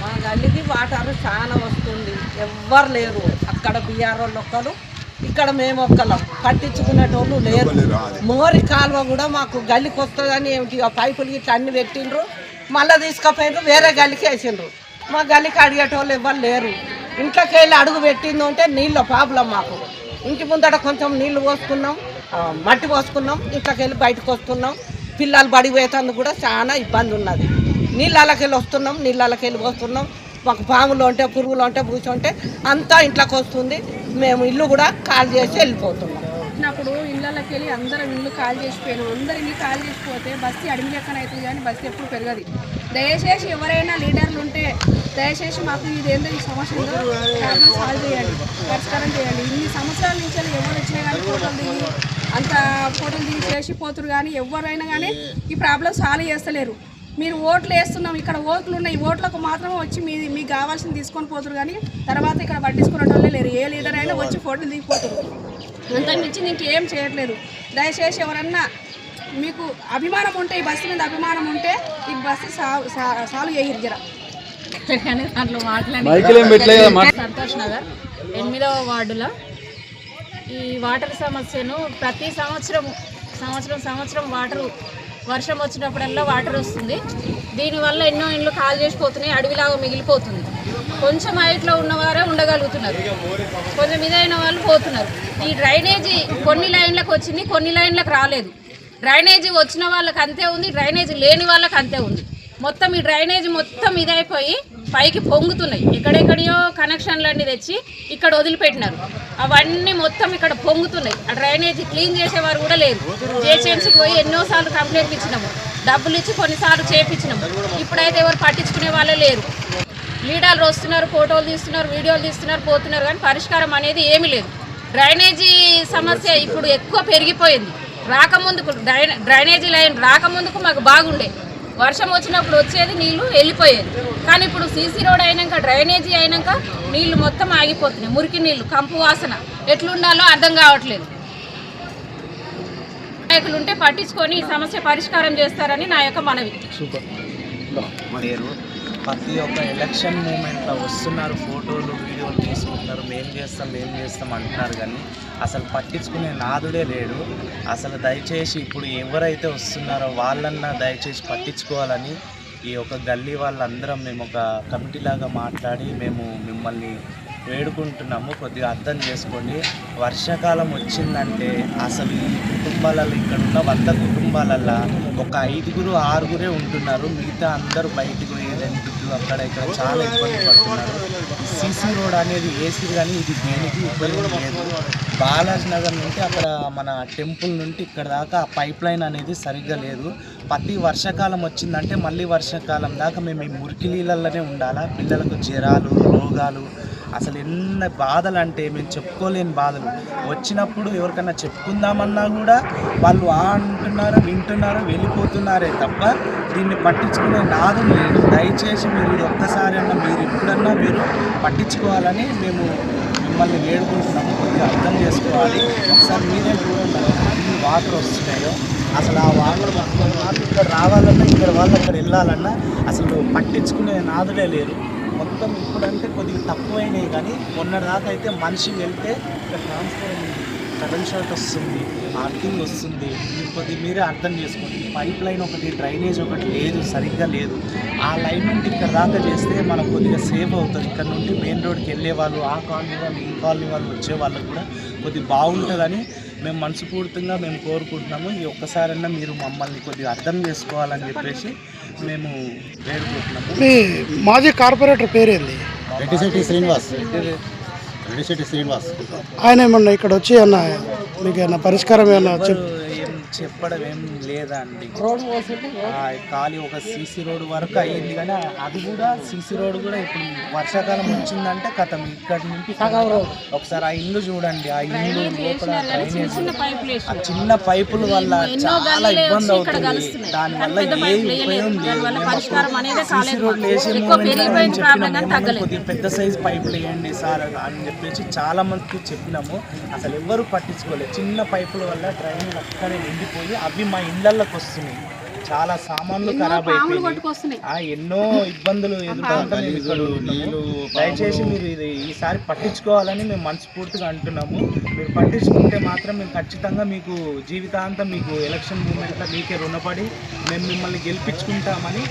మా గల్లీకి వాటర్ చాలా వస్తుంది. ఎవ్వరు లేరు. అక్కడ బీఆర్ వాళ్ళు ఒక్కరు ఇక్కడ మేము ఒక్కలం. పట్టించుకునేటోళ్ళు లేరు. మోరి కాలువ కూడా మాకు గల్లీకి వస్తుందని ఏమిటి? ఆ పైపులు ఇట్లా అన్ని పెట్టిండ్రు. మళ్ళీ తీసుకుపోయిండ్రు వేరే గల్లీకి వేసిండ్రు. మా గల్లీకి అడిగేటోళ్ళు ఎవ్వరు లేరు. ఇంట్లోకి వెళ్ళి అడుగు పెట్టింది అంటే నీళ్ళ ప్రాబ్లం మాకు. ఇంటి ముందట కొంచెం నీళ్ళు పోసుకున్నాం మట్టి పోసుకున్నాం. ఇంట్లోకి వెళ్ళి బయటకు వస్తున్నాం. పిల్లలు బడి పోయేటందుకు కూడా చాలా ఇబ్బంది ఉన్నది. నీళ్ళకెళ్ళి వస్తున్నాం నీళ్ళకి వెళ్ళి వస్తున్నాం మాకు పాములు ఉంటే పురుగులు ఉంటే పూసి ఉంటే అంతా ఇంట్లోకి వస్తుంది. మేము ఇల్లు కూడా కాల్ చేసి వెళ్ళిపోతున్నాం. వచ్చినప్పుడు ఇళ్ళకి వెళ్ళి అందరం ఇల్లు కాల్ చేసిపోయినాం. అందరు ఇల్లు కాల్ చేసిపోతే బస్సు అడిగి లెక్కన అవుతుంది కానీ బస్సు ఎప్పుడు పెరగదు. దయచేసి ఎవరైనా లీడర్లు ఉంటే దయచేసి మాకు ఇదేందో ఈ సమస్య ఉందో ప్రాబ్లం సాల్వ్ చేయండి పరిష్కారం చేయండి. ఇన్ని సంవత్సరాల నుంచి ఎవరు వచ్చినా కానీ ఫోటోలు దిగి అంత ఫోటోలు దిగి చేసిపోతురు కానీ ఎవరైనా కానీ ఈ ప్రాబ్లం సాల్వ్ చేస్తలేరు. మీరు ఓట్లు వేస్తున్నాం ఇక్కడ ఓట్లు ఉన్నాయి ఈ ఓట్లకు మాత్రం వచ్చి మీ మీకు కావాల్సింది తీసుకొని పోతురు కానీ తర్వాత ఇక్కడ పట్టించుకునే వాళ్ళే లేరు. ఏ లీడర్ అయినా వచ్చి ఫోటోలు దిగిపోతారు. అంతకు మించి ఇంకేం చేయట్లేదు. దయచేసి ఎవరన్నా మీకు అభిమానం ఉంటే ఈ బస్సు మీద అభిమానం ఉంటే ఈ బస్సు సాల్వ్ చేయరు జర. మాట్లాడి ఏం మాట సంతోష్ నగర్ ఎనిమిదవ వార్డులో ఈ వాటర్ సమస్యను ప్రతి సంవత్సరం సంవత్సరం సంవత్సరం వాటర్ వర్షం వచ్చినప్పుడల్లా వాటర్ వస్తుంది. దీనివల్ల ఎన్నో ఇండ్లు కాల్ చేసిపోతున్నాయి అడవిలాగా మిగిలిపోతుంది. కొంచెం హైట్లో ఉన్నవారే ఉండగలుగుతున్నారు. కొంచెం ఇదైన వాళ్ళు పోతున్నారు. ఈ డ్రైనేజీ కొన్ని లైన్లకు వచ్చింది కొన్ని లైన్లకు రాలేదు. డ్రైనేజీ వచ్చిన వాళ్ళకి అంతే ఉంది డ్రైనేజీ లేని వాళ్ళకి అంతే ఉంది. మొత్తం ఈ డ్రైనేజీ మొత్తం ఇదైపోయి పైకి పొంగుతున్నాయి. ఎక్కడెక్కడియో కనెక్షన్లు అన్ని తెచ్చి ఇక్కడ వదిలిపెట్టినారు. అవన్నీ మొత్తం ఇక్కడ పొంగుతున్నాయి. ఆ డ్రైనేజీ క్లీన్ చేసేవారు కూడా లేరు. జేసీఎంసీకి పోయి ఎన్నోసార్లు కంప్లైంట్ ఇచ్చినాము. డబ్బులు ఇచ్చి కొన్నిసార్లు చేపించినాము. ఇప్పుడైతే ఎవరు పట్టించుకునే వాళ్ళే లేరు. లీడర్లు వస్తున్నారు ఫోటోలు తీస్తున్నారు వీడియోలు తీస్తున్నారు పోతున్నారు కానీ పరిష్కారం అనేది ఏమీ లేదు. డ్రైనేజీ సమస్య ఇప్పుడు ఎక్కువ పెరిగిపోయింది. రాకముందుకు డ్రైనేజీ లైన్ రాకముందుకు మాకు బాగుండే. వర్షం వచ్చినప్పుడు వచ్చేది నీళ్ళు వెళ్ళిపోయేది. కానీ ఇప్పుడు సీసీ రోడ్ అయినాక డ్రైనేజీ అయినాక నీళ్ళు మొత్తం ఆగిపోతున్నాయి. మురికి నీళ్ళు కంపు వాసన ఎట్లుండాలో అర్థం కావట్లేదు. నాయకులు ఉంటే పట్టించుకొని ఈ సమస్య పరిష్కారం చేస్తారని నా యొక్క మనవి. ప్రతి ఒక్క ఎలక్షన్ మూమెంట్లో వస్తున్నారు ఫోటోలు వీడియోలు తీసుకుంటున్నారు. మేం చేస్తాం మేం చేస్తాం అంటున్నారు కానీ అసలు పట్టించుకునే నాదుడే లేడు. అసలు దయచేసి ఇప్పుడు ఎవరైతే వస్తున్నారో వాళ్ళన్నా దయచేసి పట్టించుకోవాలని ఈ ఒక గల్లీ వాళ్ళందరం మేము ఒక కమిటీ లాగా మాట్లాడి మేము మిమ్మల్ని వేడుకుంటున్నాము. కొద్దిగా అర్థం చేసుకోండి. వర్షాకాలం వచ్చిందంటే అసలు ఈ కుటుంబాలలో ఇక్కడ ఉన్న వంద కుటుంబాలల్లో ఒక ఐదుగురు ఆరుగురే ఉంటున్నారు. మిగతా అందరూ బయటకు రెంట్కి అక్కడ ఇక్కడ చాలా ఇబ్బంది పడుతున్నారు. సీసీ రోడ్ అనేది ఏసీ కానీ ఇది దేనికి ఉపయోగం లేదు. బాలాజీ నగర్ నుండి అక్కడ మన టెంపుల్ నుండి ఇక్కడ దాకా ఆ పైప్ లైన్ అనేది సరిగ్గా లేదు. ప్రతి వర్షాకాలం వచ్చిందంటే మళ్ళీ వర్షాకాలం దాకా మేము ఈ మురికి నీళ్ళల్లోనే ఉండాలా? పిల్లలకు జ్వరాలు రోగాలు అసలు ఎన్ని బాధలు అంటే మేము చెప్పుకోలేని బాధలు. వచ్చినప్పుడు ఎవరికైనా చెప్పుకుందామన్నా కూడా వాళ్ళు ఆ అంటున్నారు వింటున్నారు వెళ్ళిపోతున్నారే తప్ప దీన్ని పట్టించుకునే నాదు లేదు. దయచేసి మీరు ఇది ఒక్కసారి అన్నా మీరు ఎప్పుడన్నా మీరు పట్టించుకోవాలని మేము మిమ్మల్ని వేడుకుంటున్నాము. కొద్దిగా అర్థం చేసుకోవాలి. ఒకసారి మీరే చూడండి ఎన్ని వాటర్ వస్తున్నాయో. అసలు ఆ వాటర్ వాళ్ళు ఇక్కడ రావాలన్నా ఇక్కడ వాళ్ళు అక్కడ వెళ్ళాలన్నా అసలు పట్టించుకునే నాదులే లేరు మొత్తం ఇప్పుడంటే కొద్దిగా తక్కువైనాయి కానీ దాకా అయితే మనిషి వెళ్తే ఇక్కడ ట్రాన్స్ఫర్ ఉంది కరెంట్ షాట్ వస్తుంది ఆర్థింగ్ వస్తుంది. మీరు మీరే అర్థం చేసుకోండి. పైప్ లైన్ ఒకటి డ్రైనేజ్ ఒకటి లేదు సరిగ్గా లేదు. ఆ లైన్ నుండి ఇక్కడ దాకా చేస్తే మనకు కొద్దిగా సేఫ్ అవుతుంది. ఇక్కడ నుండి మెయిన్ రోడ్కి వెళ్ళే వాళ్ళు ఆ కాలనీ వాళ్ళు ఈ కాలనీ వాళ్ళు వచ్చే వాళ్ళకు కూడా కొద్దిగా బాగుంటుందని మేము మనస్ఫూర్తిగా మేము కోరుకుంటున్నాము ఈ ఒక్కసారైనా మీరు మమ్మల్ని కొద్దిగా అర్థం చేసుకోవాలని చెప్పేసి మేము వేడుకుంటున్నాము. మీ మాజీ కార్పొరేటర్ పేరేంది? రెడ్డిశెట్టి శ్రీనివాస్. రెడ్డిశెట్టి శ్రీనివాస్ ఆయన ఏమన్నా ఇక్కడ వచ్చి అన్న మీకు ఏమన్నా పరిష్కారం ఏమన్నా ఏం చెప్పడం ఏం లేదా అండి రోడ్డు పోసింది ఆ ఖాళీ ఒక సీసీ రోడ్ వరకు అయ్యింది కానీ అది కూడా సీసీ రోడ్ కూడా ఇప్పుడు వర్షాకాలం వచ్చిందంటే కథం. ఇక్కడి నుంచి ఒకసారి ఆ ఇల్లు చూడండి. ఆ ఇల్లు లోపల డ్రైనేజ్ ఆ చిన్న పైపుల వల్ల చాలా ఇబ్బంది అవుతుంది. దానివల్ల ఏ ఉపయోగం. లేదు. మేము రోడ్లు వేసే మూమెంట్లో మేము. కొద్దిగా పెద్ద సైజ్ పైపులు వేయండి సార్ అని చెప్పేసి చాలా మందికి చెప్పినాము. అసలు ఎవ్వరు పట్టించుకోలేదు చిన్న పైపుల వల్ల డ్రైనేజ్ అక్కడే నిండిపోయి అవి మా ఇళ్ళల్లోకి వస్తున్నాయి. చాలా సామాన్లు ఖరాబ్ అయిపోయినాయి. ఆ ఎన్నో ఇబ్బందులు. దయచేసి మీరు ఇది ఈసారి పట్టించుకోవాలని మేము మనస్ఫూర్తిగా అంటున్నాము. మీరు పట్టించుకుంటే మాత్రం మేము ఖచ్చితంగా మీకు జీవితాంతం మీకు ఎలక్షన్ మూమెంట్లో మీకే రుణపడి మేము మిమ్మల్ని గెలిపించుకుంటామని